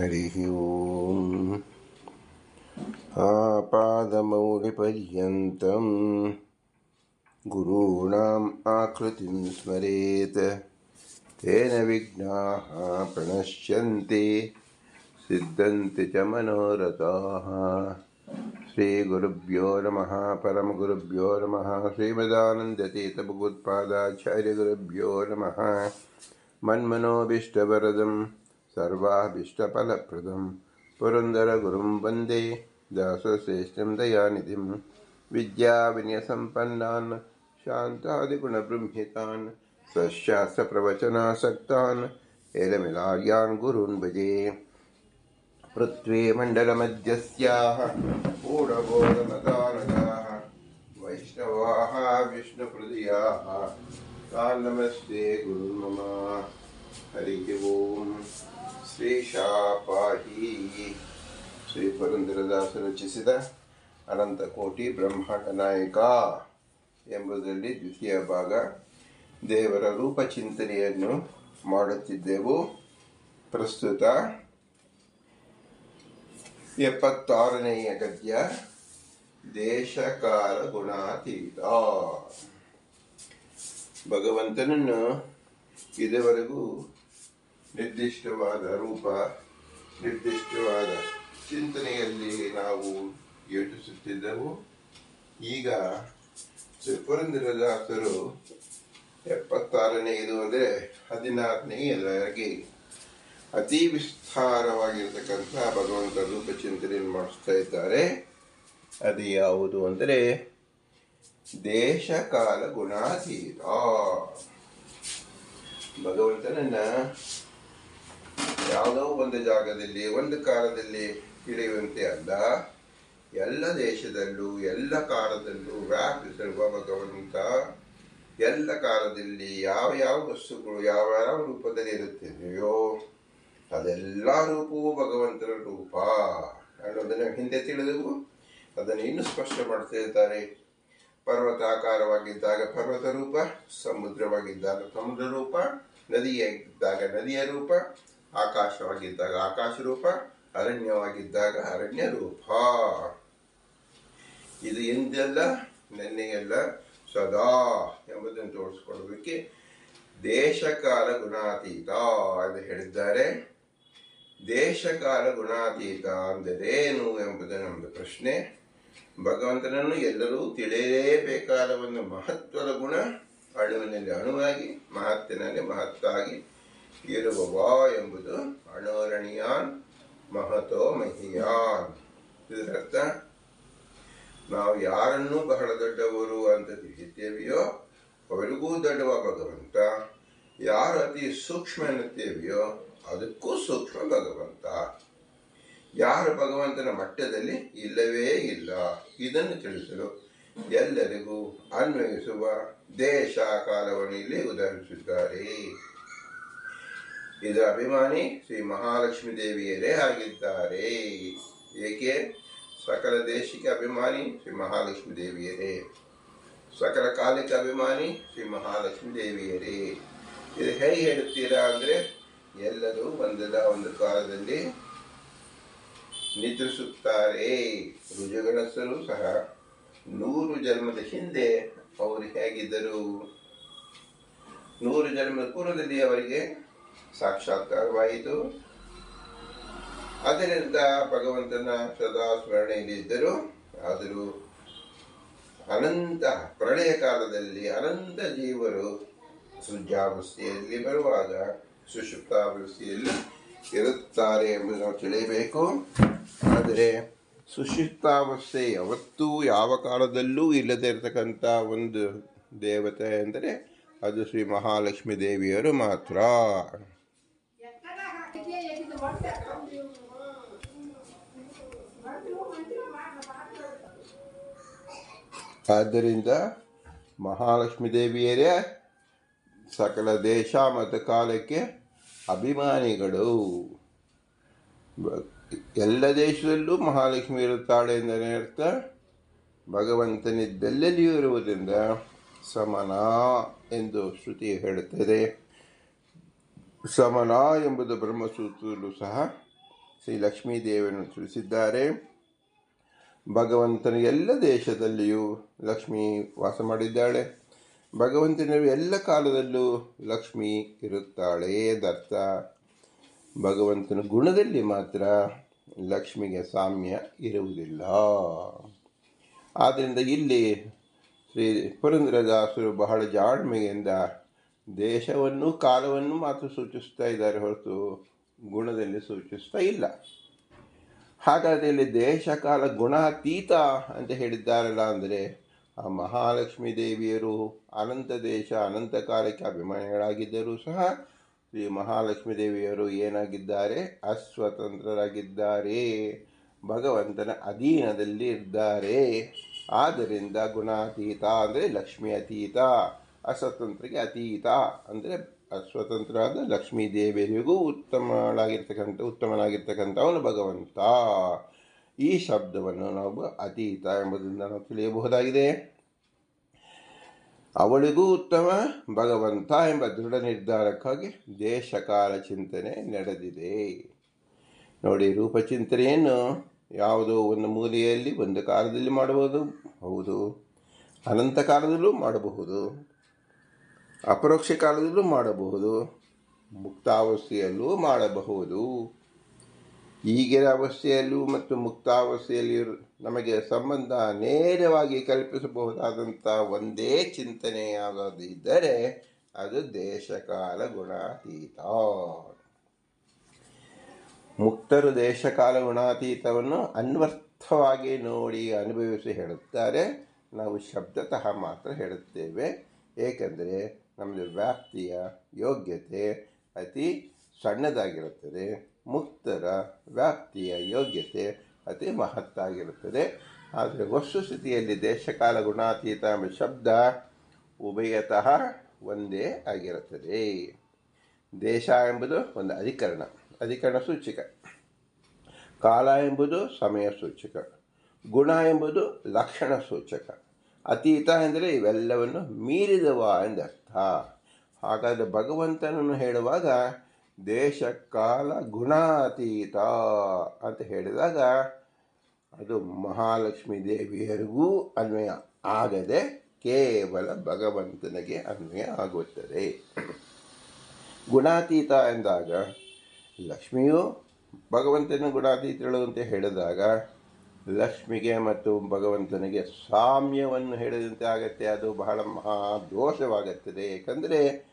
हरिः ॐ आपादमौलिपर्यन्तं गुरूणाम् आकृतिं स्मरेत्। तेन विघ्नाः प्रणश्यन्ति सिद्धन्ति च मनोरथाः। श्रीगुरुभ्यो नमः परमगुरुभ्यो नमः श्रीमदानन्दतीतभगवत्पादाचार्यगुरुभ्यो नमः। मन्मनोभीष्टवरदं सर्वाभीष्टफलप्रदं पुरन्दरगुरुं वंदे दासश्रेष्ठं दयानिधिं। विद्याविनयसम्पन्नान्, शान्तादिगुणबृंहितान् सशास्त्रप्रवचनासक्तान् एलमिलार्यान् गुरून् भजे। पृथ्वीमण्डलमध्यस्याः पूर्णबोधमतारकाः वैष्णवाः, विष्णुहृदयाः। तान् नमस्ते गुरुन् मम। हरिः ಓಂ ಶ್ರೀಶಾಪಾಹಿ. ಶ್ರೀ ಪುರಂದರದಾಸ ರಚಿಸಿದ ಅನಂತಕೋಟಿ ಬ್ರಹ್ಮಾಂಡ ನಾಯಕ ಎಂಬುದರಲ್ಲಿ ದ್ವಿತೀಯ ಭಾಗ. ದೇವರ ರೂಪ ಚಿಂತನೆಯನ್ನು ಮಾಡುತ್ತಿದ್ದೆವು. ಪ್ರಸ್ತುತ ಎಪ್ಪತ್ತಾರನೆಯ ಗದ್ಯ ದೇಶಕಾಲ ಗುಣಾತೀತ. ಭಗವಂತನನ್ನು ಇದುವರೆಗೂ ನಿರ್ದಿಷ್ಟವಾದ ರೂಪ, ನಿರ್ದಿಷ್ಟವಾದ ಚಿಂತನೆಯಲ್ಲಿ ನಾವು ಯೋಚಿಸುತ್ತಿದ್ದೆವು. ಈಗ ತ್ರಿಪುರಂದಿರದಾಸರು ಎಪ್ಪತ್ತಾರನೇ ಇದು ಅಂದರೆ ಹದಿನಾರನೆಯದಾಗಿ ಅತಿ ವಿಸ್ತಾರವಾಗಿರ್ತಕ್ಕಂಥ ಭಗವಂತ ರೂಪ ಚಿಂತನೆಯನ್ನು ಮಾಡಿಸ್ತಾ ಇದ್ದಾರೆ. ಅದು ಯಾವುದು ಅಂದರೆ ದೇಶಕಾಲ ಗುಣಾತೀತ ಭಗವಂತನನ್ನ ಯಾವುದೋ ಒಂದು ಜಾಗದಲ್ಲಿ, ಒಂದು ಕಾಲದಲ್ಲಿ ಇಳಿಯುವಂತೆ ಅಲ್ಲ. ಎಲ್ಲ ದೇಶದಲ್ಲೂ, ಎಲ್ಲ ಕಾಲದಲ್ಲೂ ವ್ಯಾಪಿಸಿರುವ ಭಗವಂತ ಎಲ್ಲ ಕಾಲದಲ್ಲಿ ಯಾವ ಯಾವ ವಸ್ತುಗಳು ಯಾವ ಯಾವ ರೂಪದಲ್ಲಿ ಇರುತ್ತಿದೆಯೋ, ಅದೆಲ್ಲ ರೂಪವೂ ಭಗವಂತನ ರೂಪ. ಅನ್ನೋದನ್ನು ಹಿಂದೆ ತಿಳಿದೆವು. ಅದನ್ನು ಇನ್ನೂ ಸ್ಪಷ್ಟ ಮಾಡ್ತಾ ಇದ್ದಾರೆ. ಪರ್ವತಾಕಾರವಾಗಿದ್ದಾಗ ಪರ್ವತ ರೂಪ, ಸಮುದ್ರವಾಗಿದ್ದಾಗ ಸಮುದ್ರ ರೂಪ, ನದಿಯಾಗಿದ್ದಾಗ ನದಿಯ ರೂಪ ಆಕಾಶವಾಗಿದ್ದಾಗ ಆಕಾಶ ರೂಪ ಅರಣ್ಯವಾಗಿದ್ದಾಗ ಅರಣ್ಯ ರೂಪ ಇದು ಎಂದೆಲ್ಲ? ನೆನ್ನೆಯೆಲ್ಲ ಸದಾ ಎಂಬುದನ್ನು ತೋರಿಸ್ಕೊಳ್ಳೋದಕ್ಕೆ ದೇಶಕಾಲ ಗುಣಾತೀತ ಎಂದು ಹೇಳಿದ್ದಾರೆ. ದೇಶಕಾಲ ಗುಣಾತೀತ ಅಂದರೇನು ಎಂಬುದು ನಮ್ಮದು ಪ್ರಶ್ನೆ. ಭಗವಂತನನ್ನು ಎಲ್ಲರೂ ತಿಳಿಯಲೇಬೇಕಾದ ಒಂದು ಮಹತ್ವದ ಗುಣ ಅಣುವಿನಲ್ಲಿ ಅಣುವಾಗಿ, ಮಹತ್ತಿನಲ್ಲಿ ಮಹತ್ತಾಗಿ ಇರುವವ ಎಂಬುದು ಅಣೋರಣಿಯಾನ್ ಮಹತೋ ಮಹಿಯಾನ್. ಇದರರ್ಥ, ನಾವು ಯಾರನ್ನೂ ಬಹಳ ದೊಡ್ಡವರು ಅಂತ ತಿಳಿಯುತ್ತೇವೆಯೋ, ಅವರಿಗೂ ದೊಡ್ಡವ ಭಗವಂತ. ಯಾರು ಅತಿ ಸೂಕ್ಷ್ಮ ಎನ್ನುತ್ತೇವೆಯೋ, ಅದಕ್ಕೂ ಸೂಕ್ಷ್ಮ ಭಗವಂತ. ಯಾರು ಭಗವಂತನ ಮಟ್ಟದಲ್ಲಿ ಇಲ್ಲವೇ ಇಲ್ಲ. ಇದನ್ನು ತಿಳಿಸಲು ಎಲ್ಲರಿಗೂ ಅನ್ವಯಿಸುವ ದೇಶ ಕಾಲವನ್ನು ಇಲ್ಲಿ ಉದಾಹರಿಸಿದ್ದಾರೆ. ಇದರ ಅಭಿಮಾನಿ ಶ್ರೀ ಮಹಾಲಕ್ಷ್ಮೀ ದೇವಿಯರೇ ಆಗಿದ್ದಾರೆ ಏಕೆ? ಸಕಲ ದೇಶಿಕ ಅಭಿಮಾನಿ ಶ್ರೀ ಮಹಾಲಕ್ಷ್ಮೀ ದೇವಿಯರೇ ಸಕಲ ಕಾಲಿಕ ಅಭಿಮಾನಿ ಶ್ರೀ ಮಹಾಲಕ್ಷ್ಮೀ ದೇವಿಯರೇ ಇದು ಹೇಗೆ ಹೇಳುತ್ತೀರಾ ಅಂದ್ರೆ ಎಲ್ಲರೂ ಒಂದಲ್ಲ ಒಂದು ಕಾಲದಲ್ಲಿ ನಿದ್ರಿಸುತ್ತಾರೆ. ರುಜುಗಣಸರು ಸಹ ನೂರು ಜನ್ಮದ ಹಿಂದೆ ಅವರು ಹೇಗಿದ್ದರು? ನೂರು ಜನ್ಮದ ಪೂರ್ವದಲ್ಲಿ ಅವರಿಗೆ ಸಾಕ್ಷಾತ್ಕಾರವಾಯಿತು. ಅದರಿಂದ ಭಗವಂತನ ಸದಾ ಸ್ಮರಣೆಯಲ್ಲಿ ಇದ್ದರು. ಆದರೂ ಅನಂತ, ಪ್ರಳಯ ಕಾಲದಲ್ಲಿ ಅನಂತ ಜೀವರು ಸುಜ್ಜಾವಸ್ಥೆಯಲ್ಲಿ ಬರುವಾಗ ಸುಷುಪ್ತಾವಸ್ಥೆಯಲ್ಲಿ ಇರುತ್ತಾರೆ ಎಂದು ನಾವು ತಿಳಿಯಬೇಕು. ಆದರೆ ಸುಷುಪ್ತಾವಸ್ಥೆ ಯಾವತ್ತೂ ಯಾವ ಕಾಲದಲ್ಲೂ ಇಲ್ಲದೇ ಇರತಕ್ಕಂಥ ಒಂದು ದೇವತೆ ಅಂದರೆ ಅದು ಶ್ರೀ ಮಹಾಲಕ್ಷ್ಮೀ ದೇವಿಯರು ಮಾತ್ರ. ಆದ್ದರಿಂದ ಮಹಾಲಕ್ಷ್ಮೀ ದೇವಿಯರೇ, ಸಕಲ ದೇಶ ಮತ್ತು ಕಾಲಕ್ಕೆ ಅಭಿಮಾನಿಗಳು. ಎಲ್ಲ ದೇಶದಲ್ಲೂ ಮಹಾಲಕ್ಷ್ಮಿ ಇರುತ್ತಾಳೆ ಎಂದರೆ ಅರ್ಥ. ಭಗವಂತನಿದ್ದೆಲ್ಲಲ್ಲಿಯೂ ಇರುವುದರಿಂದ ಸಮನ. ಎಂದು ಶ್ರುತಿ ಹೇಳುತ್ತದೆ. ಸಮನ ಎಂಬುದು ಬ್ರಹ್ಮಸೂತ್ರದಲ್ಲೂ ಸಹ ಶ್ರೀ ಲಕ್ಷ್ಮೀದೇವಿಯನ್ನು ತಿಳಿಸಿದ್ದಾರೆ. ಭಗವಂತನ ಎಲ್ಲ ದೇಶದಲ್ಲಿಯೂ ಲಕ್ಷ್ಮಿ ವಾಸ ಮಾಡಿದ್ದಾಳೆ. ಭಗವಂತನ ಎಲ್ಲ ಕಾಲದಲ್ಲೂ ಲಕ್ಷ್ಮಿ ಇರುತ್ತಾಳೆ ಎಂದರ್ಥ ಭಗವಂತನ ಗುಣದಲ್ಲಿ ಮಾತ್ರ ಲಕ್ಷ್ಮಿಗೆ ಸಾಮ್ಯ ಇರುವುದಿಲ್ಲ. ಆದ್ದರಿಂದ ಇಲ್ಲಿ ಶ್ರೀ ಪುರಂದ್ರದಾಸರು ಬಹಳ ಜಾಣ್ಮೆಯಿಂದ ದೇಶವನ್ನು ಕಾಲವನ್ನು ಮಾತ್ರ ಸೂಚಿಸ್ತಾ ಇದ್ದಾರೆ ಹೊರತು ಗುಣದಲ್ಲಿ ಸೂಚಿಸ್ತಾ ಇಲ್ಲ. ಹಾಗಾದರೆ ಇಲ್ಲಿ ದೇಶ ಕಾಲ ಗುಣಾತೀತ ಅಂತ ಹೇಳಿದ್ದಾರಲ್ಲ ಅಂದರೆ ಆ ಮಹಾಲಕ್ಷ್ಮೀ ದೇವಿಯರು ಅನಂತ ದೇಶ, ಅನಂತ ಕಾಲಕ್ಕೆ ಅಭಿಮಾನಿಗಳಾಗಿದ್ದರೂ ಸಹ ಶ್ರೀ ಮಹಾಲಕ್ಷ್ಮೀ ದೇವಿಯರು ಏನಾಗಿದ್ದಾರೆ? ಅಸ್ವತಂತ್ರರಾಗಿದ್ದಾರೆ. ಭಗವಂತನ ಅಧೀನದಲ್ಲಿ ಇದ್ದಾರೆ. ಆದ್ದರಿಂದ ಗುಣಾತೀತ ಅಂದರೆ ಲಕ್ಷ್ಮಿ ಅತೀತ, ಅಸ್ವತಂತ್ರಕ್ಕೆ ಅತೀತ ಅಂದರೆ ಅಸ್ವತಂತ್ರರಾದ ಲಕ್ಷ್ಮೀ ದೇವಿಯರಿಗೂ ಉತ್ತಮಳಾಗಿರ್ತಕ್ಕಂಥ, ಉತ್ತಮನಾಗಿರ್ತಕ್ಕಂಥವನು ಭಗವಂತ. ಈ ಶಬ್ದವನ್ನು ನಾವು ಅತೀತ ಎಂಬುದರಿಂದ ನಾವು ತಿಳಿಯಬಹುದಾಗಿದೆ. ಅವಳಿಗೂ ಉತ್ತಮ, ಭಗವಂತ ಎಂಬ ದೃಢ ನಿರ್ಧಾರಕ್ಕಾಗಿ ದೇಶಕಾಲ ಚಿಂತನೆ ನಡೆದಿದೆ. ನೋಡಿ ರೂಪಚಿಂತನೆಯನ್ನು. ಯಾವುದೋ ಒಂದು ಮೂಲೆಯಲ್ಲಿ ಒಂದು ಕಾಲದಲ್ಲಿ ಮಾಡಬಹುದು ಹೌದು. ಅನಂತ ಕಾಲದಲ್ಲೂ ಮಾಡಬಹುದು. ಅಪರೋಕ್ಷ ಕಾಲದಲ್ಲೂ ಮಾಡಬಹುದು. ಮುಕ್ತಾವಸ್ಥೆಯಲ್ಲೂ ಮಾಡಬಹುದು. ಈಗಿನ ಅವಸ್ಥೆಯಲ್ಲೂ ಮತ್ತು ಮುಕ್ತಾವಸ್ಥೆಯಲ್ಲಿ ನಮಗೆ ಸಂಬಂಧ ನೇರವಾಗಿ ಕಲ್ಪಿಸಬಹುದಾದಂಥ ಒಂದೇ ಚಿಂತನೆಯಾಗದಿದ್ದರೆ ಅದು ದೇಶಕಾಲ ಗುಣಾತೀತ ಮುಕ್ತರು ದೇಶಕಾಲ ಗುಣಾತೀತವನ್ನು ಅನ್ವರ್ಥವಾಗಿ ನೋಡಿ ಅನುಭವಿಸಿ ಹೇಳುತ್ತಾರೆ. ನಾವು ಶಬ್ದತಃ ಮಾತ್ರ ಹೇಳುತ್ತೇವೆ. ಏಕೆಂದರೆ ನಮ್ಮದು ವ್ಯಾಪ್ತಿಯ ಯೋಗ್ಯತೆ ಅತಿ ಸಣ್ಣದಾಗಿರುತ್ತದೆ. ಮುಕ್ತರ ವ್ಯಾಪ್ತಿಯ ಯೋಗ್ಯತೆ ಅತಿ ಮಹತ್ತಾಗಿರುತ್ತದೆ. ಆದರೆ ವಸ್ತುಸ್ಥಿತಿಯಲ್ಲಿ ದೇಶಕಾಲ ಗುಣಾತೀತ ಎಂಬ ಶಬ್ದ ಉಭಯತಃ ಒಂದೇ ಆಗಿರುತ್ತದೆ. ದೇಶ ಎಂಬುದು ಒಂದು ಅಧಿಕರಣ. ಅಧಿಕರಣ ಸೂಚಕ. ಕಾಲ ಎಂಬುದು ಸಮಯ ಸೂಚಕ. ಗುಣ ಎಂಬುದು ಲಕ್ಷಣ ಸೂಚಕ. ಅತೀತ ಎಂದರೆ ಇವೆಲ್ಲವನ್ನು ಮೀರಿದವ ಎಂದರ್ಥ ಹಾಗಾದರೆ ಭಗವಂತನನ್ನು ಹೇಳುವಾಗ ದೇಶ, ಕಾಲ ಗುಣಾತೀತ ಅಂತ ಹೇಳಿದಾಗ ಅದು ಮಹಾಲಕ್ಷ್ಮಿ ದೇವಿಯರಿಗೂ ಅನ್ವಯ ಆಗದೆ ಕೇವಲ ಭಗವಂತನಿಗೆ ಅನ್ವಯ ಆಗುತ್ತದೆ. ಗುಣಾತೀತ ಎಂದಾಗ ಲಕ್ಷ್ಮಿಯು ಭಗವಂತನ ಗುಣಾತೀತಗಳು ಅಂತ ಹೇಳಿದಾಗ, ಲಕ್ಷ್ಮಿಗೆ ಮತ್ತು ಭಗವಂತನಿಗೆ ಸಾಮ್ಯವನ್ನು ಹೇಳಿದಂತೆ ಆಗತ್ತೆ. ಅದು ಬಹಳ ಮಹಾ ದೋಷವಾಗುತ್ತದೆ. ಏಕೆಂದರೆ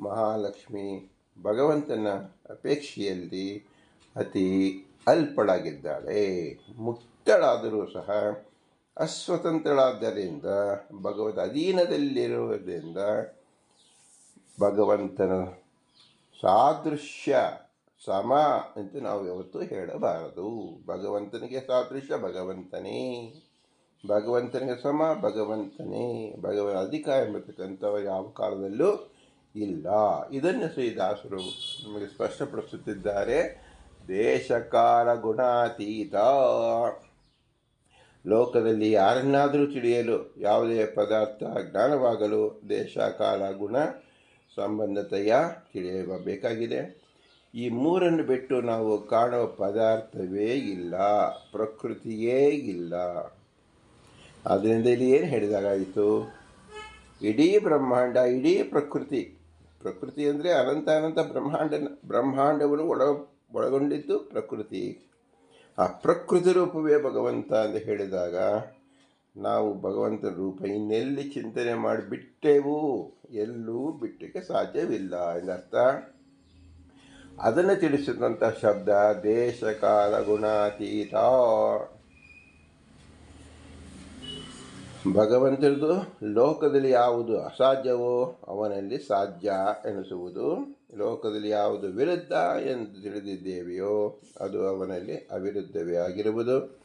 ಮಹಾಲಕ್ಷ್ಮಿ ಭಗವಂತನ ಅಪೇಕ್ಷೆಯಲ್ಲಿ ಅತಿ ಅಲ್ಪಳಾಗಿದ್ದಾಳೆ. ಮುಕ್ತಳಾದರೂ ಸಹ ಅಸ್ವತಂತ್ರಳಾದ್ದರಿಂದ, ಭಗವದ್ ಅಧೀನದಲ್ಲಿರುವುದರಿಂದ ಭಗವಂತನ ಸಾದೃಶ್ಯ ಸಮ ಅಂತ ನಾವು ಯಾವತ್ತೂ ಹೇಳಬಾರದು. ಭಗವಂತನಿಗೆ ಸಾದೃಶ್ಯ, ಭಗವಂತನೇ. ಭಗವಂತನಿಗೆ ಸಮ, ಭಗವಂತನೇ. ಭಗವ ಅಧಿಕ ಎಂಬತಕ್ಕಂಥವ ಯಾವ ಕಾಲದಲ್ಲೂ ಇಲ್ಲ. ಇದನ್ನು ಶ್ರೀದಾಸರು ನಮಗೆ ಸ್ಪಷ್ಟಪಡಿಸುತ್ತಿದ್ದಾರೆ. ದೇಶಕಾಲ ಗುಣಾತೀತ. ಲೋಕದಲ್ಲಿ ಯಾರನ್ನಾದರೂ ತಿಳಿಯಲು ಯಾವುದೇ ಪದಾರ್ಥ, ಜ್ಞಾನವಾಗಲು ದೇಶ ಕಾಲ ಗುಣ ಸಂಬಂಧತೆಯ ತಿಳಿಯಬೇಕಾಗಿದೆ. ಈ ಮೂರನ್ನು ಬಿಟ್ಟು ನಾವು ಕಾಣುವ ಪದಾರ್ಥವೇ ಇಲ್ಲ, ಪ್ರಕೃತಿಯೇ ಇಲ್ಲ. ಆದ್ದರಿಂದ ಇಲ್ಲಿ ಏನು ಹೇಳಿದಾಗಾಯಿತು? ಇಡೀ ಬ್ರಹ್ಮಾಂಡ, ಇಡೀ ಪ್ರಕೃತಿ. ಪ್ರಕೃತಿ ಅಂದರೆ ಅನಂತ ಅನಂತ ಬ್ರಹ್ಮಾಂಡ, ಬ್ರಹ್ಮಾಂಡವನ್ನು ಒಳ, ಒಳಗೊಂಡಿದ್ದು ಪ್ರಕೃತಿ. ಆ ಪ್ರಕೃತಿ ರೂಪವೇ ಭಗವಂತ ಅಂತ ಹೇಳಿದಾಗ ನಾವು ಭಗವಂತನ ರೂಪ ಇನ್ನೆಲ್ಲಿ ಚಿಂತನೆ ಮಾಡಿಬಿಟ್ಟೆವು? ಎಲ್ಲೂ ಬಿಟ್ಟಕ್ಕೆ ಸಾಧ್ಯವಿಲ್ಲ ಎಂದರ್ಥ. ಅದನ್ನು ತಿಳಿಸಿದಂಥ ಶಬ್ದ ದೇಶಕಾಲ ಗುಣಾತೀತ. ಭಗವಂತರದು ಲೋಕದಲ್ಲಿ ಯಾವುದು ಅಸಾಧ್ಯವೋ ಅವನಲ್ಲಿ ಸಾಧ್ಯ ಎನಿಸುವುದು. ಲೋಕದಲ್ಲಿ ಯಾವುದು ವಿರುದ್ಧ ಎಂದು ತಿಳಿದಿದ್ದೇವೆಯೋ ಅದು ಅವನಲ್ಲಿ ಅವಿರುದ್ಧವೇ ಆಗಿರುವುದು.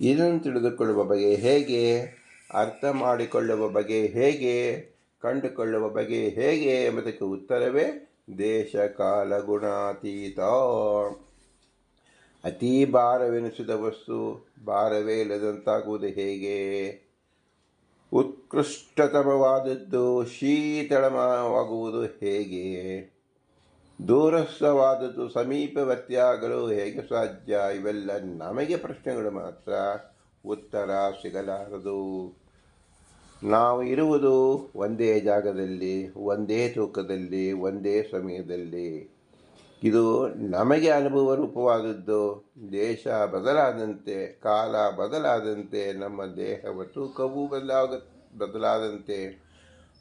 ಇದನ್ನು ತಿಳಿದುಕೊಳ್ಳುವ ಬಗೆ ಹೇಗೆ, ಅರ್ಥ ಮಾಡಿಕೊಳ್ಳುವ ಬಗೆ ಹೇಗೆ, ಕಂಡುಕೊಳ್ಳುವ ಬಗೆ ಹೇಗೆ ಎಂಬುದಕ್ಕೆ ಉತ್ತರವೇ ದೇಶ ಕಾಲ ಗುಣಾತೀತ ಅತೀ ಭಾರವೆನಿಸಿದ ವಸ್ತು ಭಾರವೇ ಇಲ್ಲದಂತಾಗುವುದು ಹೇಗೆ? ಉತ್ಕೃಷ್ಟತಮವಾದದ್ದು ಶೀತಳಮವಾಗುವುದು ಹೇಗೆ? ದೂರಸ್ಥವಾದದ್ದು ಸಮೀಪವರ್ತಿಯಾಗಲು ಹೇಗೆ ಸಾಧ್ಯ? ಇವೆಲ್ಲ ನಮಗೆ ಪ್ರಶ್ನೆಗಳು ಮಾತ್ರ. ಉತ್ತರ ಸಿಗಲಾರದು. ನಾವು ಇರುವುದು ಒಂದೇ ಜಾಗದಲ್ಲಿ, ಒಂದೇ ತೂಕದಲ್ಲಿ, ಒಂದೇ ಸಮಯದಲ್ಲಿ. ಇದು ನಮಗೆ ಅನುಭವ ರೂಪವಾದದ್ದು. ದೇಶ ಬದಲಾದಂತೆ, ಕಾಲ ಬದಲಾದಂತೆ, ನಮ್ಮ ದೇಹದ ತೂಕವೂ ಬದಲಾಗ, ಬದಲಾದಂತೆ.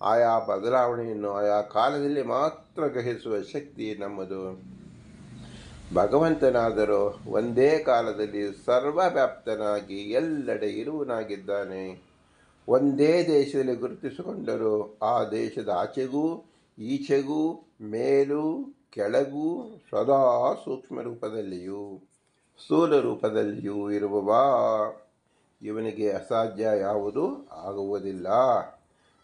ಆಯಾ ಬದಲಾವಣೆಯನ್ನು ಆಯಾ ಕಾಲದಲ್ಲಿ ಮಾತ್ರ ಗ್ರಹಿಸುವ ಶಕ್ತಿ ನಮ್ಮದು. ಭಗವಂತನಾದರೂ ಒಂದೇ ಕಾಲದಲ್ಲಿ ಸರ್ವವ್ಯಾಪ್ತನಾಗಿ ಎಲ್ಲೆಡೆ ಇರುವನಾಗಿದ್ದಾನೆ ಒಂದೇ ದೇಶದಲ್ಲಿ ಗುರುತಿಸಿಕೊಂಡರೂ. ಆ ದೇಶದ ಆಚೆಗೂ, ಈಚೆಗೂ, ಮೇಲೂ, ಕೆಳಗೂ ಸದಾ ಸೂಕ್ಷ್ಮ ರೂಪದಲ್ಲಿಯೂ, ಸ್ಥೂಲ ರೂಪದಲ್ಲಿಯೂ ಇರುವವ. ಇವನಿಗೆ ಅಸಾಧ್ಯ ಯಾವುದೂ? ಆಗುವುದಿಲ್ಲ.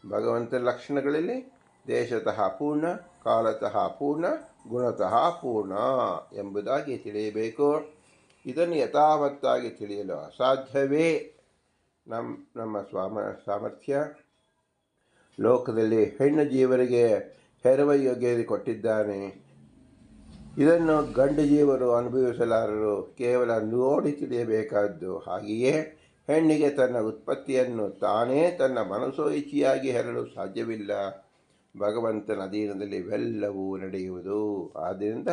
ಭಗವಂತನ ಲಕ್ಷಣಗಳಲ್ಲಿ ದೇಶತಃ ಪೂರ್ಣ, ಕಾಲತಃ ಪೂರ್ಣ, ಗುಣತಃ ಪೂರ್ಣ ಎಂಬುದಾಗಿ ತಿಳಿಯಬೇಕು. ಇದನ್ನು ಯಥಾವತ್ತಾಗಿ ತಿಳಿಯಲು ಅಸಾಧ್ಯವೇ? ನಮ್ಮ ನಮ್ಮ ಸ್ವಾಮ, ಸಾಮರ್ಥ್ಯ. ಲೋಕದಲ್ಲಿ ಹೆಣ್ಣು ಜೀವರಿಗೆ ಹೆರವ ಯೋಗ್ಯತೆ ಕೊಟ್ಟಿದ್ದಾನೆ. ಇದನ್ನು ಗಂಡು ಜೀವರು ಅನುಭವಿಸಲಾರರು ಕೇವಲ ನೋಡಿ ತಿಳಿಯಬೇಕಾದ್ದು. ಹಾಗೆಯೇ ಹೆಣ್ಣಿಗೆ ತನ್ನ ಉತ್ಪತ್ತಿಯನ್ನು ತಾನೇ ತನ್ನ ಮನಸ್ಸೋ ಇಚ್ಛೆಯಾಗಿ ಹೆರಲು ಸಾಧ್ಯವಿಲ್ಲ. ಭಗವಂತನ ಅಧೀನದಲ್ಲಿ ಇವೆಲ್ಲವೂ ನಡೆಯುವುದು. ಆದ್ದರಿಂದ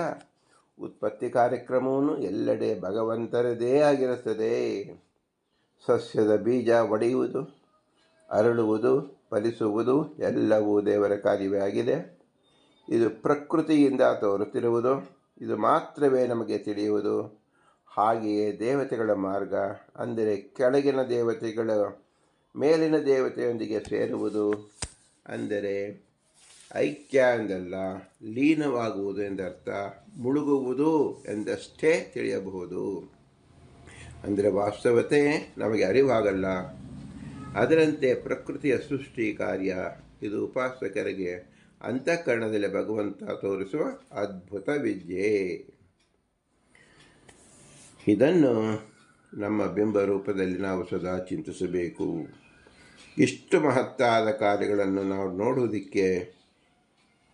ಉತ್ಪತ್ತಿ ಕಾರ್ಯಕ್ರಮವನ್ನು ಎಲ್ಲೆಡೆ ಭಗವಂತರದೇ ಆಗಿರುತ್ತದೆ. ಸಸ್ಯದ ಬೀಜ ಒಡೆಯುವುದು, ಅರಳುವುದು, ಫಲಿಸುವುದು ಎಲ್ಲವೂ ದೇವರ ಕಾರ್ಯವೇ ಆಗಿದೆ. ಇದು ಪ್ರಕೃತಿಯಿಂದ ತೋರುತ್ತಿರುವುದು, ಇದು ಮಾತ್ರವೇ ನಮಗೆ ತಿಳಿಯುವುದು. ಹಾಗೆಯೇ ದೇವತೆಗಳ ಮಾರ್ಗ, ಅಂದರೆ ಕೆಳಗಿನ ದೇವತೆಗಳ ಮೇಲಿನ ದೇವತೆಯೊಂದಿಗೆ ಸೇರುವುದು, ಅಂದರೆ ಐಕ್ಯ ಎಂದಲ್ಲ, ಲೀನವಾಗುವುದು ಎಂದರ್ಥ, ಮುಳುಗುವುದು ಎಂದಷ್ಟೇ ತಿಳಿಯಬಹುದು. ಅಂದರೆ ವಾಸ್ತವತೆ ನಮಗೆ ಅರಿವಾಗಲ್ಲ. ಅದರಂತೆ ಪ್ರಕೃತಿಯ ಸೃಷ್ಟಿ ಕಾರ್ಯ, ಇದು ಉಪಾಸಕರಿಗೆ ಅಂತಃಕರಣದಲ್ಲಿ ಭಗವಂತ ತೋರಿಸುವ ಅದ್ಭುತ ವಿದ್ಯೆ. ಇದನ್ನು ನಮ್ಮ ಬಿಂಬ ರೂಪದಲ್ಲಿ ನಾವು ಸದಾ ಚಿಂತಿಸಬೇಕು. ಇಷ್ಟು ಮಹತ್ತಾದ ಕಾರ್ಯಗಳನ್ನು ನಾವು ನೋಡುವುದಕ್ಕೆ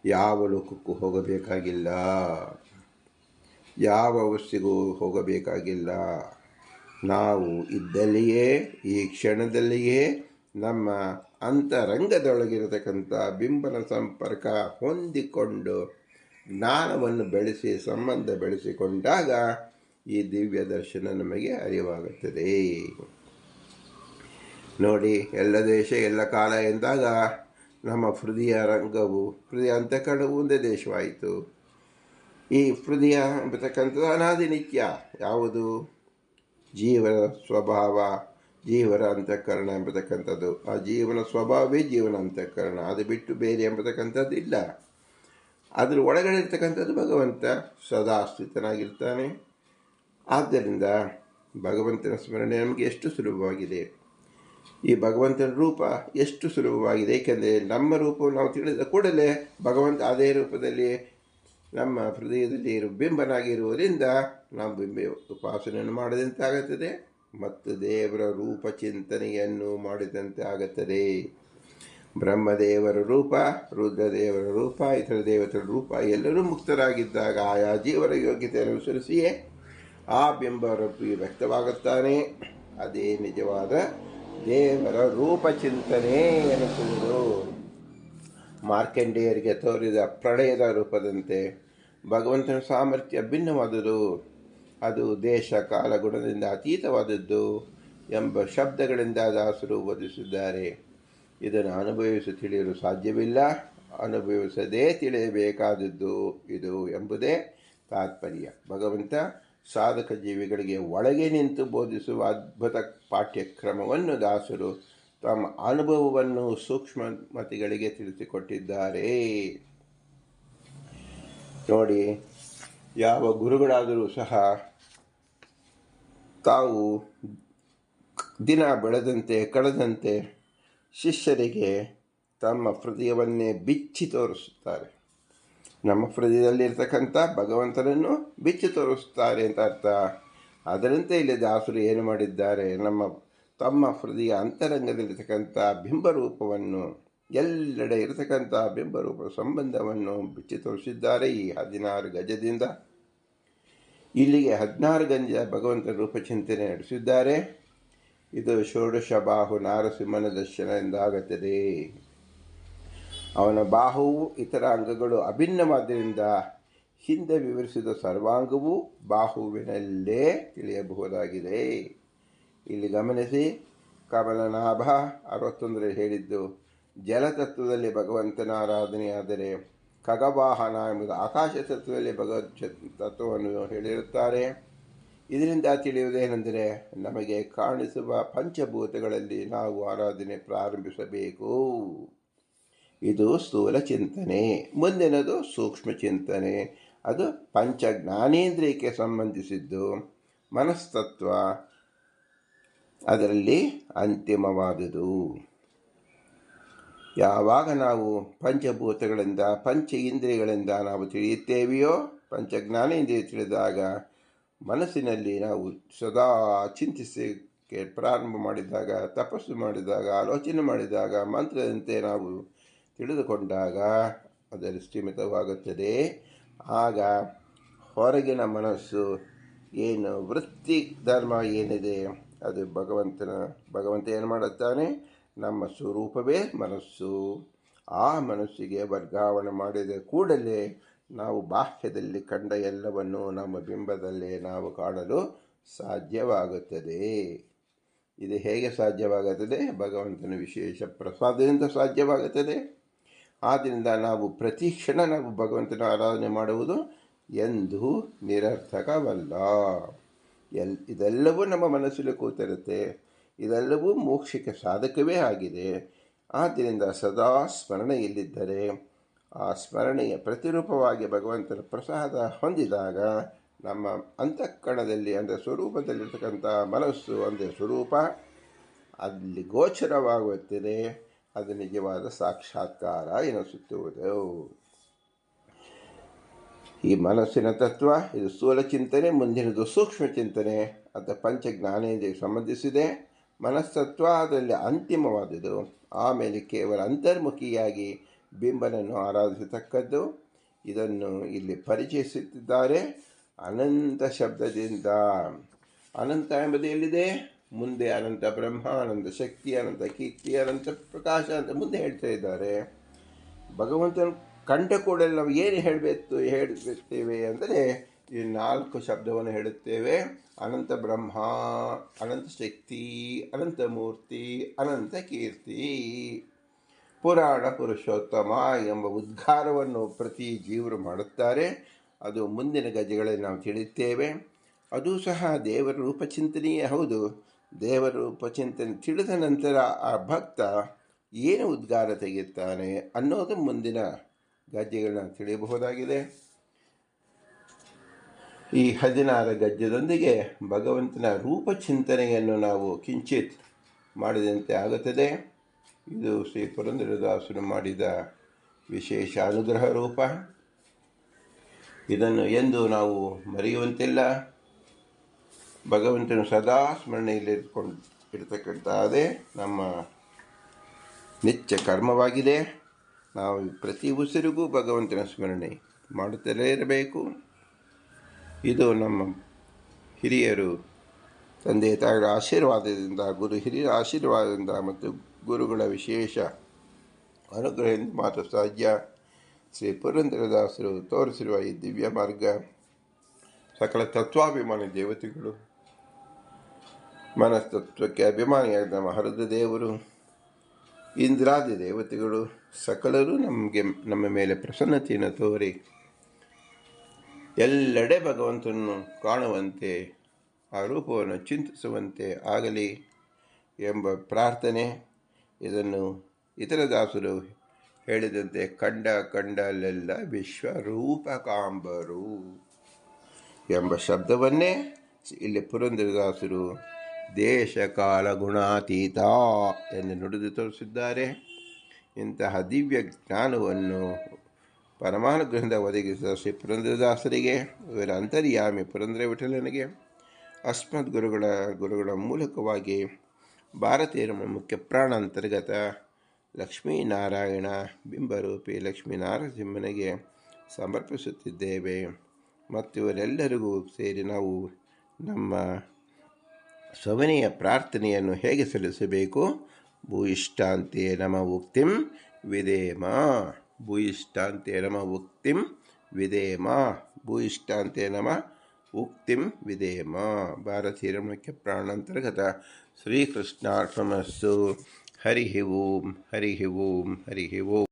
ಯಾವ ಲೋಕಕ್ಕೂ ಹೋಗಬೇಕಾಗಿಲ್ಲ. ಯಾವ ವಸ್ತಿಗೂ ಹೋಗಬೇಕಾಗಿಲ್ಲ. ನಾವು ಇದ್ದಲ್ಲಿಯೇ, ಈ ಕ್ಷಣದಲ್ಲಿಯೇ ನಮ್ಮ ಅಂತರಂಗದೊಳಗಿರತಕ್ಕಂಥ ಬಿಂಬನ ಸಂಪರ್ಕ ಹೊಂದಿಕೊಂಡು ಜ್ಞಾನವನ್ನು ಬೆಳೆಸಿ, ಸಂಬಂಧ ಬೆಳೆಸಿಕೊಂಡಾಗ ಈ ದಿವ್ಯ ದರ್ಶನ ನಮಗೆ ಅರಿವಾಗುತ್ತದೆ. ನೋಡಿ, ಎಲ್ಲ ದೇಶ, ಎಲ್ಲ ಕಾಲ ಎಂದಾಗ ನಮ್ಮ ಹೃದಯ ರಂಗವು, ಹೃದಯ ಅಂತಕರಣವು ಒಂದೇ ದೇಶವಾಯಿತು. ಈ ಹೃದಯ ಎಂಬತಕ್ಕಂಥದ್ದು ಅನಾದಿನಿತ್ಯ ಯಾವುದು? ಜೀವನ ಸ್ವಭಾವ, ಜೀವನ ಅಂತಃಕರಣ ಎಂಬತಕ್ಕಂಥದ್ದು. ಆ ಜೀವನ ಸ್ವಭಾವವೇ ಜೀವನ ಅಂತಃಕರಣ. ಅದು ಬಿಟ್ಟು ಬೇರೆ ಎಂಬತಕ್ಕಂಥದ್ದು ಇಲ್ಲ. ಅದರ ಒಳಗಡೆ ಇರ್ತಕ್ಕಂಥದ್ದು ಭಗವಂತ ಸದಾ ಅಸ್ತಿತ್ವನಾಗಿರ್ತಾನೆ. ಆದ್ದರಿಂದ ಭಗವಂತನ ಸ್ಮರಣೆ ನಮಗೆ ಎಷ್ಟು ಸುಲಭವಾಗಿದೆ? ಈ ಭಗವಂತನ ರೂಪ ಎಷ್ಟು ಸುಲಭವಾಗಿದೆ? ಏಕೆಂದರೆ ನಮ್ಮ ರೂಪವನ್ನು ನಾವು ತಿಳಿದ ಕೂಡಲೇ ಭಗವಂತ ಅದೇ ರೂಪದಲ್ಲಿ ನಮ್ಮ ಹೃದಯದಲ್ಲಿ ಇರು ಬಿಂಬನಾಗಿರುವುದರಿಂದ ನಾವು ಬಿಂಬೆ ಉಪಾಸನೆಯನ್ನು ಮಾಡಿದಂತೆ ಆಗುತ್ತದೆ ಮತ್ತು ದೇವರ ರೂಪ ಚಿಂತನೆಯನ್ನು ಮಾಡಿದಂತೆ ಆಗುತ್ತದೆ. ಬ್ರಹ್ಮದೇವರ ರೂಪ, ರುದ್ರದೇವರ ರೂಪ, ಇತರ ದೇವತರ ರೂಪ ಎಲ್ಲರೂ ಮುಕ್ತರಾಗಿದ್ದಾಗ ಆಯಾ ಜೀವರ ಯೋಗ್ಯತೆಯನ್ನು ಅನುಸರಿಸಿಯೇ ಆ ಬಿಂಬ ರೂಪಿ ವ್ಯಕ್ತವಾಗುತ್ತಾನೆ. ಅದೇ ನಿಜವಾದ ದೇವರ ರೂಪ ಚಿಂತನೆ ಎನಿಸುವುದು. ಮಾರ್ಕೆಂಡೇಯರಿಗೆ ತೋರಿದ ಪ್ರಣಯದ ರೂಪದಂತೆ ಭಗವಂತನ ಸಾಮರ್ಥ್ಯ ಭಿನ್ನವಾದುದು. ಅದು ದೇಶ ಕಾಲ ಗುಣದಿಂದ ಅತೀತವಾದದ್ದು ಎಂಬ ಶಬ್ದಗಳಿಂದ ದಾಸರು ಬೋಧಿಸಿದ್ದಾರೆ. ಇದನ್ನು ಅನುಭವಿಸಿ ತಿಳಿಯಲು ಸಾಧ್ಯವಿಲ್ಲ. ಅನುಭವಿಸದೇ ತಿಳಿಯಬೇಕಾದದ್ದು ಇದು ಎಂಬುದೇ ತಾತ್ಪರ್ಯ. ಭಗವಂತ ಸಾಧಕ ಜೀವಿಗಳಿಗೆ ಒಳಗೆ ನಿಂತು ಬೋಧಿಸುವ ಅದ್ಭುತ ಪಾಠ್ಯಕ್ರಮವನ್ನು ದಾಸರು ತಮ್ಮ ಅನುಭವವನ್ನು ಸೂಕ್ಷ್ಮಮತಿಗಳಿಗೆ ತಿಳಿಸಿಕೊಟ್ಟಿದ್ದಾರೆ. ನೋಡಿ, ಯಾವ ಗುರುಗಳಾದರೂ ಸಹ ತಾವು ದಿನ ಬೆಳೆದಂತೆ ಕಳೆದಂತೆ ಶಿಷ್ಯರಿಗೆ ತಮ್ಮ ಹೃದಯವನ್ನೇ ಬಿಚ್ಚಿ ತೋರಿಸುತ್ತಾರೆ. ನಮ್ಮ ಹೃದಯದಲ್ಲಿರ್ತಕ್ಕಂಥ ಭಗವಂತನನ್ನು ಬಿಚ್ಚಿ ತೋರಿಸುತ್ತಾರೆ ಅಂತ ಅರ್ಥ. ಅದರಂತೆ ಇಲ್ಲಿ ದಾಸರು ಏನು ಮಾಡಿದ್ದಾರೆ? ನಮ್ಮ, ತಮ್ಮ ಹೃದಯ ಅಂತರಂಗದಲ್ಲಿರ್ತಕ್ಕಂಥ ಬಿಂಬರೂಪವನ್ನು ಎಲ್ಲೆಡೆ ಇರತಕ್ಕಂಥ ಬಿಂಬರೂಪ ಸಂಬಂಧವನ್ನು ಬಿಚ್ಚಿ ತೋರಿಸಿದ್ದಾರೆ ಈ ಹದಿನಾರು ಗಜದಿಂದ. ಇಲ್ಲಿಗೆ ಹದಿನಾರು ಗಂಜ ಭಗವಂತನ ರೂಪಚಿಂತನೆ ನಡೆಸಿದ್ದಾರೆ. ಇದು ಷೋಡಶ ಬಾಹು ನಾರಸಿಂಹನ ದರ್ಶನ ಎಂದಾಗುತ್ತದೆ ಅವನ ಬಾಹುವು ಇತರ ಅಂಗಗಳು ಅಭಿನ್ನವಾದ್ದರಿಂದ ಹಿಂದೆ ವಿವರಿಸಿದ ಸರ್ವಾಂಗವೂ ಬಾಹುವಿನಲ್ಲೇ ತಿಳಿಯಬಹುದಾಗಿದೆ. ಇಲ್ಲಿ ಗಮನಿಸಿ, ಕಮಲನಾಭ ಅರವತ್ತೊಂದರಲ್ಲಿ ಹೇಳಿದ್ದು, ಜಲತತ್ವದಲ್ಲಿ ಭಗವಂತನ ಆರಾಧನೆಯಾದರೆ ಖಗವಾಹನ ಎಂಬುದು ಆಕಾಶ ತತ್ವದಲ್ಲಿ ಭಗವತ್ ತತ್ವವನ್ನು ಹೇಳಿರುತ್ತಾರೆ. ಇದರಿಂದ ತಿಳಿಯುವುದೇನೆಂದರೆ ನಮಗೆ ಕಾಣಿಸುವ ಪಂಚಭೂತಗಳಲ್ಲಿ ನಾವು ಆರಾಧನೆ ಪ್ರಾರಂಭಿಸಬೇಕು. ಇದು ಸ್ಥೂಲ ಚಿಂತನೆ. ಮುಂದಿನದು ಸೂಕ್ಷ್ಮ ಚಿಂತನೆ. ಅದು ಪಂಚ ಜ್ಞಾನೇಂದ್ರಿಯಕ್ಕೆ ಸಂಬಂಧಿಸಿದ್ದು. ಮನಸ್ತತ್ವ ಅದರಲ್ಲಿ ಅಂತಿಮವಾದುದು. ಯಾವಾಗ ನಾವು ಪಂಚಭೂತಗಳಿಂದ ಪಂಚ ಇಂದ್ರಿಯಗಳಿಂದ ನಾವು ತಿಳಿಯುತ್ತೇವೆಯೋ ಪಂಚ ಜ್ಞಾನೇಂದ್ರಿಯ ತಿಳಿದಾಗ ಮನಸ್ಸಿನಲ್ಲಿ ನಾವು ಸದಾ ಚಿಂತಿಸಕ್ಕೆ ಪ್ರಾರಂಭ ಮಾಡಿದಾಗ, ತಪಸ್ಸು ಮಾಡಿದಾಗ, ಆಲೋಚನೆ ಮಾಡಿದಾಗ, ಮಂತ್ರದಂತೆ ನಾವು ತಿಳಿದುಕೊಂಡಾಗ ಅದರ ಸ್ಥಿಮಿತವಾಗುತ್ತದೆ. ಆಗ ಹೊರಗಿನ ಮನಸ್ಸು ಏನು ವೃತ್ತಿ ಧರ್ಮ ಏನಿದೆ, ಅದು ಭಗವಂತನ, ಭಗವಂತ ಏನು ಮಾಡುತ್ತಾನೆ? ನಮ್ಮ ಸ್ವರೂಪವೇ ಮನಸ್ಸು. ಆ ಮನಸ್ಸಿಗೆ ವರ್ಗಾವಣೆ ಮಾಡಿದ ಕೂಡಲೇ ನಾವು ಬಾಹ್ಯದಲ್ಲಿ ಕಂಡ ಎಲ್ಲವನ್ನು ನಮ್ಮ ಬಿಂಬದಲ್ಲೇ ನಾವು ಕಾಣಲು ಸಾಧ್ಯವಾಗುತ್ತದೆ. ಇದು ಹೇಗೆ ಸಾಧ್ಯವಾಗುತ್ತದೆ? ಭಗವಂತನ ವಿಶೇಷ ಪ್ರಸಾದದಿಂದ ಸಾಧ್ಯವಾಗುತ್ತದೆ. ಆದ್ದರಿಂದ ನಾವು ಪ್ರತಿ ಕ್ಷಣ ನಾವು ಭಗವಂತನ ಆರಾಧನೆ ಮಾಡುವುದು ಎಂದು ನಿರರ್ಥಕವಲ್ಲ. ಎಲ್ ಇದೆಲ್ಲವೂ ನಮ್ಮ ಮನಸ್ಸಲ್ಲಿ ಕೂತಿರುತ್ತೆ. ಇದೆಲ್ಲವೂ ಮೋಕ್ಷಕ್ಕೆ ಸಾಧಕವೇ ಆಗಿದೆ. ಆದ್ದರಿಂದ ಸದಾ ಸ್ಮರಣೆಯಲ್ಲಿದ್ದರೆ, ಆ ಸ್ಮರಣೆಯ ಪ್ರತಿರೂಪವಾಗಿ ಭಗವಂತನ ಪ್ರಸಾದ ಹೊಂದಿದಾಗ ನಮ್ಮ ಅಂತಃಕರಣದಲ್ಲಿ ಅಂದರೆ ಸ್ವರೂಪದಲ್ಲಿರ್ತಕ್ಕಂಥ ಮನಸ್ಸು ಅಂದರೆ ಸ್ವರೂಪ, ಅಲ್ಲಿ ಗೋಚರವಾಗುತ್ತದೆ. ಅದು ನಿಜವಾದ ಸಾಕ್ಷಾತ್ಕಾರ ಎನಿಸುತ್ತಿರುವುದು. ಈ ಮನಸ್ಸಿನ ತತ್ವ, ಇದು ಸ್ಥೂಲ ಚಿಂತನೆ, ಮುಂದಿನದು ಸೂಕ್ಷ್ಮ ಚಿಂತನೆ. ಅಥವಾ ಪಂಚ ಜ್ಞಾನೇಂದ್ರಿಗೆ ಸಂಬಂಧಿಸಿದೆ. ಮನಸ್ತತ್ವ ಅದರಲ್ಲಿ ಅಂತಿಮವಾದುದು. ಆಮೇಲೆ ಕೇವಲ ಅಂತರ್ಮುಖಿಯಾಗಿ ಬಿಂಬನನ್ನು ಆರಾಧಿಸತಕ್ಕದ್ದು. ಇದನ್ನು ಇಲ್ಲಿ ಪರಿಚಯಿಸುತ್ತಿದ್ದಾರೆ. ಅನಂತ ಶಬ್ದದಿಂದ. ಅನಂತ ಎಂಬುದು ಎಲ್ಲಿದೆ? ಮುಂದೆ ಅನಂತ ಬ್ರಹ್ಮ, ಅನಂತ ಶಕ್ತಿ, ಅನಂತ ಕೀರ್ತಿ, ಅನಂತ ಪ್ರಕಾಶ ಅಂತ ಮುಂದೆ ಹೇಳ್ತಾ ಇದ್ದಾರೆ. ಭಗವಂತನ ಕಂಡ ಕೂಡಲೇ ನಾವು ಏನು ಹೇಳಬೇಕು, ಹೇಳುತ್ತೇವೆ ಅಂದರೆ ಈ ನಾಲ್ಕು ಶಬ್ದವನ್ನು ಹೇಳುತ್ತೇವೆ. ಅನಂತ ಬ್ರಹ್ಮ, ಅನಂತ ಶಕ್ತಿ, ಅನಂತ ಮೂರ್ತಿ, ಅನಂತ ಕೀರ್ತಿ. ಪುರಾಣ ಪುರುಷೋತ್ತಮ ಎಂಬ ಉದ್ಗಾರವನ್ನು ಪ್ರತಿ ಜೀವರು ಮಾಡುತ್ತಾರೆ. ಅದು ಮುಂದಿನ ಗಜಗಳಲ್ಲಿ ನಾವು ತಿಳಿಯುತ್ತೇವೆ. ಅದು ಸಹ ದೇವರ ರೂಪಚಿಂತನೆಯೇ ಹೌದು. ದೇವರ ರೂಪಚಿಂತನೆ ತಿಳಿದ ನಂತರ ಆ ಭಕ್ತ ಏನು ಉದ್ಗಾರ ತೆಗೆಯುತ್ತಾನೆ ಅನ್ನೋದು ಮುಂದಿನ ಗಜ್ಜೆಗಳನ್ನ ತಿಳಿಯಬಹುದಾಗಿದೆ. ಈ ಹದಿನಾರು ಗಜ್ಜದೊಂದಿಗೆ ಭಗವಂತನ ರೂಪ ಚಿಂತನೆಯನ್ನು ನಾವು ಕಿಂಚಿತ್ ಮಾಡಿದಂತೆ ಆಗುತ್ತದೆ. ಇದು ಶ್ರೀ ಪುರಂದರದಾಸರು ಮಾಡಿದ ವಿಶೇಷ ಅನುಗ್ರಹ ರೂಪ. ಇದನ್ನು ಎಂದು ನಾವು ಮರೆಯುವಂತಿಲ್ಲ. ಭಗವಂತನು ಸದಾ ಸ್ಮರಣೆಯಲ್ಲಿ ಇಟ್ಕೊಂಡು ಇರತಕ್ಕಂಥದ್ದೇ ನಮ್ಮ ನಿತ್ಯ ಕರ್ಮವಾಗಿದೆ. ನಾವು ಪ್ರತಿ ಉಸಿರಿಗೂ ಭಗವಂತನ ಸ್ಮರಣೆ ಮಾಡುತ್ತಲೇ ಇರಬೇಕು. ಇದು ನಮ್ಮ ಹಿರಿಯರು ತಂದೆ ತಾಯಿಗಳ ಆಶೀರ್ವಾದದಿಂದ, ಗುರು ಹಿರಿಯರ ಆಶೀರ್ವಾದದಿಂದ ಮತ್ತು ಗುರುಗಳ ವಿಶೇಷ ಅನುಗ್ರಹದಿಂದ ಮಾತು ಸಾಧ್ಯ. ಶ್ರೀ ಪುರಂದರದಾಸರು ತೋರಿಸಿರುವ ಈ ದಿವ್ಯ ಮಾರ್ಗ, ಸಕಲ ತತ್ವಾಭಿಮಾನಿ ದೇವತೆಗಳು, ಮನಸ್ತತ್ವಕ್ಕೆ ಅಭಿಮಾನಿಯಾದ ನಮ್ಮ ಹರದ ದೇವರು ಇಂದ್ರಾದಿ ದೇವತೆಗಳು, ಸಕಲರು ನಮಗೆ, ನಮ್ಮ ಮೇಲೆ ಪ್ರಸನ್ನತೆಯನ್ನು ತೋರಿ ಎಲ್ಲೆಡೆ ಭಗವಂತನನ್ನು ಕಾಣುವಂತೆ, ಆ ರೂಪವನ್ನು ಚಿಂತಿಸುವಂತೆ ಆಗಲಿ ಎಂಬ ಪ್ರಾರ್ಥನೆ ಇದನ್ನು ಇತರ ದಾಸರು ಹೇಳಿದಂತೆ ಕಂಡ ಕಂಡಲ್ಲೆಲ್ಲ ವಿಶ್ವರೂಪಕಾಂಬರು ಎಂಬ ಶಬ್ದವನ್ನೇ ಇಲ್ಲಿ ಪುರಂದರದಾಸರು ದೇಶ ಕಾಲ ಗುಣಾತೀತ ಎಂದು ನುಡಿದು ತೋರಿಸಿದ್ದಾರೆ. ಇಂತಹ ದಿವ್ಯ ಜ್ಞಾನವನ್ನು ಪರಮಾನುಗ್ರಹದಿಂದ ಒದಗಿಸಿದ ಶ್ರೀ ಪುರಂದ್ರದಾಸರಿಗೆ, ಇವರ ಅಂತರ್ಯಾಮಿ ಪುರಂದ್ರ ವಿಠಲನಿಗೆ, ಅಸ್ಮದ್ ಗುರುಗಳ ಗುರುಗಳ ಮೂಲಕವಾಗಿ ಭಾರತೀಯರ ಮುಖ್ಯ ಪ್ರಾಣ ಅಂತರ್ಗತ ಲಕ್ಷ್ಮೀನಾರಾಯಣ ಬಿಂಬರೂಪಿ ಲಕ್ಷ್ಮೀನಾರಸಿಂಹನಿಗೆ ಸಮರ್ಪಿಸುತ್ತಿದ್ದೇವೆ. ಮತ್ತು ಇವರೆಲ್ಲರಿಗೂ ಸೇರಿ ನಾವು ನಮ್ಮ ಸವನೆಯ ಪ್ರಾರ್ಥನೆಯನ್ನು ಹೇಗೆ ಸಲ್ಲಿಸಬೇಕು? ಭೂಯಿಷ್ಟಾಂತೆ ನಮ ಉಕ್ತಿಂ ವಿಧೇಮ. ಭೂಯಿಷ್ಟಾಂತೆ ನಮ ಉಕ್ತಿಂ ವಿಧೇಮ. ಭೂಯಿಷ್ಟಾಂತೆ ನಮ ಉಕ್ತಿಂ ವಿಧೇಮ. ಭಾರತೀಯ ರಮಣಕ್ಕೆ ಪ್ರಾಣಾಂತರ್ಗತ ಶ್ರೀಕೃಷ್ಣಾರ್ಪಣಮಸ್ತು ಹರಿ ಓಂ ಹರಿ ಓಂ ಹರಿ ಓಂ.